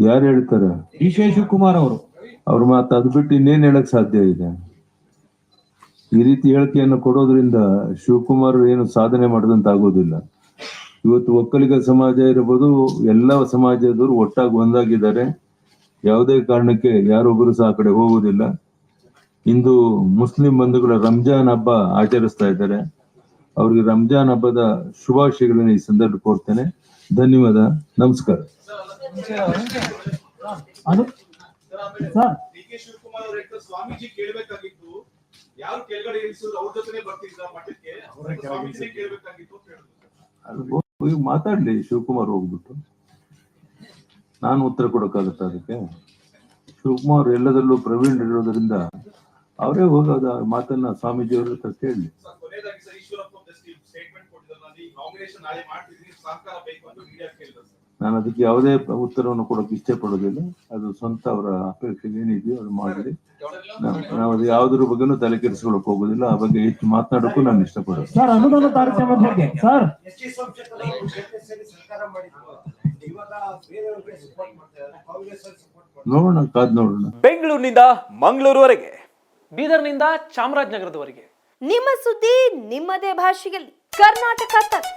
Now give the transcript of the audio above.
ಯಾರು ಹೇಳ್ತಾರ? D K Shivakumar ಅವರು. ಅವ್ರ ಮಾತು ಅದು ಬಿಟ್ಟು ಇನ್ನೇನ್ ಹೇಳಕ್ ಸಾಧ್ಯ ಇದೆ? ಈ ರೀತಿ ಹೇಳಿಕೆಯನ್ನು ಕೊಡೋದ್ರಿಂದ ಶಿವಕುಮಾರ್ ಏನು ಸಾಧನೆ ಮಾಡಿದಂತ ಆಗೋದಿಲ್ಲ ಇವತ್ತು ಒಕ್ಕಲಿಗ ಸಮಾಜ ಇರಬಹುದು ಎಲ್ಲ ಸಮಾಜದವರು ಒಟ್ಟಾಗಿ ಒಂದಾಗಿದ್ದಾರೆ. ಯಾವುದೇ ಕಾರಣಕ್ಕೆ ಯಾರೊಬ್ಬರು ಸಹ ಆ ಕಡೆ ಹೋಗುವುದಿಲ್ಲ. ಇಂದು ಮುಸ್ಲಿಂ ಬಂಧುಗಳ ರಂಜಾನ್ ಹಬ್ಬ ಆಚರಿಸ್ತಾ ಇದ್ದಾರೆ. ಅವ್ರಿಗೆ ರಂಜಾನ್ ಹಬ್ಬದ ಶುಭಾಶಯಗಳನ್ನು ಈ ಸಂದರ್ಭ ಕೋರ್ತೇನೆ. ಧನ್ಯವಾದ. ನಮಸ್ಕಾರ. ಅದು? ಸರ್. ಡಿ ಕೆ ಶಿವಕುಮಾರ್ ಅವ್ರ ಸ್ವಾಮೀಜಿ ಕೇಳ್ಬೇಕಾಗಿತ್ತು. ಯಾರು ಕೆಳಗಡೆ ಇಳಿಸಿದ್ರು ಅವ್ರ ಜೊತೆನೆ ಬರ್ತಿದ್ರ ಮಠಕ್ಕೆ? ಸ್ವಾಮೀಜಿನೇ ಕೇಳ್ಬೇಕಾಗಿತ್ತು ಅಂತ ಹೇಳಿದ್ರು. ಅದು ಹೋಗಿ ಮಾತಾಡ್ಲಿ ಶಿವಕುಮಾರ್ ಹೋಗ್ಬಿಟ್ಟು. ನಾನು ಉತ್ತರ ಕೊಡಕ್ಕಾಗತ್ತ ಅದಕ್ಕೆ? ಶಿವಕುಮಾರ್ ಎಲ್ಲದರಲ್ಲೂ ಪ್ರವೀಣ್ ಇರೋದ್ರಿಂದ ಅವರೇ ಹೋಗೋದ ಮಾತನ್ನ ಸ್ವಾಮೀಜಿ ಅವ್ರ ಹತ್ರ ಕೇಳಿ ಸರ್ ಕೊನೆಯದಾಗಿ ಸರ್ ಈಶ್ವರಪ್ಪ ಸ್ಟೇಟ್ಮೆಂಟ್ ಕೊಟ್ಟಿದ್ದಾರೆ. ನಾನು ಈ ನಾಮಿನೇಷನ್ ನಾಳೆ ಮಾಡ್ತಿದ್ದೀನಿ. ಸಹಕಾರ ಬೇಕು ಅಂತ ಮೀಡಿಯಾ ಕೇಳಿದ್ರು ನಾನು ಅದಕ್ಕೆ ಯಾವುದೇ ಉತ್ತರವನ್ನು ಕೊಡೋಕೆ ಇಷ್ಟಪಡೋದಿಲ್ಲ ಅದು ಸ್ವಂತ ಅವರ ಅಪೇಕ್ಷೆ ಏನಿದೆಯೋ ಅದು ಮಾಡಿದೆ. ನಾವು ಅದು ಯಾವುದ್ರ ಬಗ್ಗೆನೂ ತಲೆ ಕೆಡಿಸ್ಕೊಳಕ್ ಹೋಗೋದಿಲ್ಲ ಆ ಬಗ್ಗೆ ಹೆಚ್ಚು ಮಾತನಾಡಕ್ಕೂ ನಾನು ಇಷ್ಟಪಡೋದು ಸರ್ ಅನುದಾನ ಬಗ್ಗೆ. ನೋಡೋಣ ಕಾದ್ ನೋಡೋಣ. ಬೆಂಗಳೂರಿನಿಂದ ಮಂಗಳೂರುವರೆಗೆ ಬೀದರ್ನಿಂದ ಚಾಮರಾಜನಗರದವರೆಗೆ. ನಿಮ್ಮ ಸುದ್ದಿ ನಿಮ್ಮದೇ ಭಾಷೆಯಲ್ಲಿ. ಕರ್ನಾಟಕ ತಕ್.